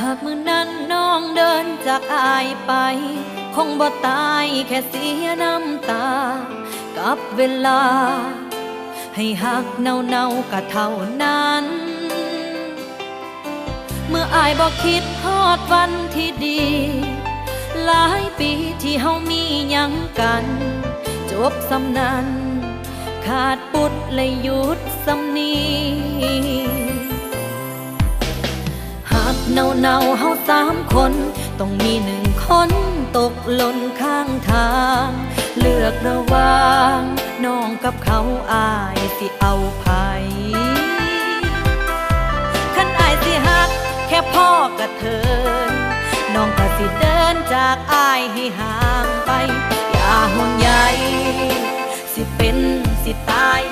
หากมือนั้นน้องเดินจากอายไป คงบ่ตายแค่เสียน้ำตา กับเวลา ให้หักเนาเนาๆก็เท่านั้น เมื่ออายบอกคิดฮอดวันที่ดี หลายปีที่เฮามียังกัน จบสำนัน ขาดปุดเลยหยุดสำนี เนาเนาๆเฮาสามคน ต้องมีหนึ่งคนตกหล่นข้างทาง เลือกระว่างน้องกับเขาอายสิเอาไผขันอายสิหัก แค่พ่อกระเทินน้องก็สิเดินจากอายให้ห่างไป อย่าห่วงใยสิเป็นสิตาย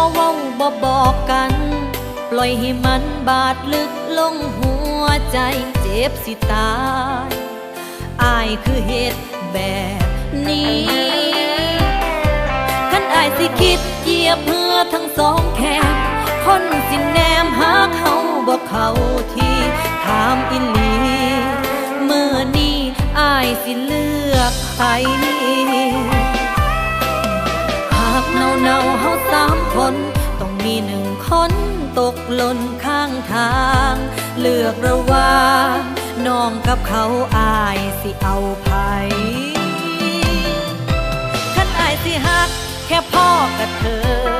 บ่เว้าบ่บอกกัน ปล่อยให้มันบาดลึกลงหัวใจเจ็บสิตาย อายคือเหตุแบบนี้คันอายสิคิดเหยียบเพื่อทั้งสองแขนคนสิแนมหาเขาบอกเขาที่ถามอิลีเมื่อนี้อายสิเลือกใครหาก เนาเนาเฮาสามคน ต้องมีหนึ่งคนตกหล่นข้างทาง เลือกระว่างน้องกับเขาอายสิเอาไผคันอายสิหัก แค่พ่อกระเทินน้อ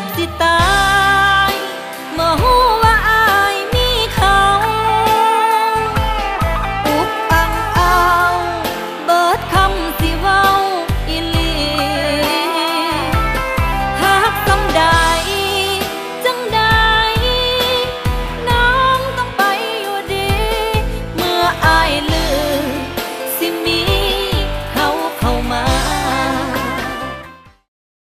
เจ็บสิตา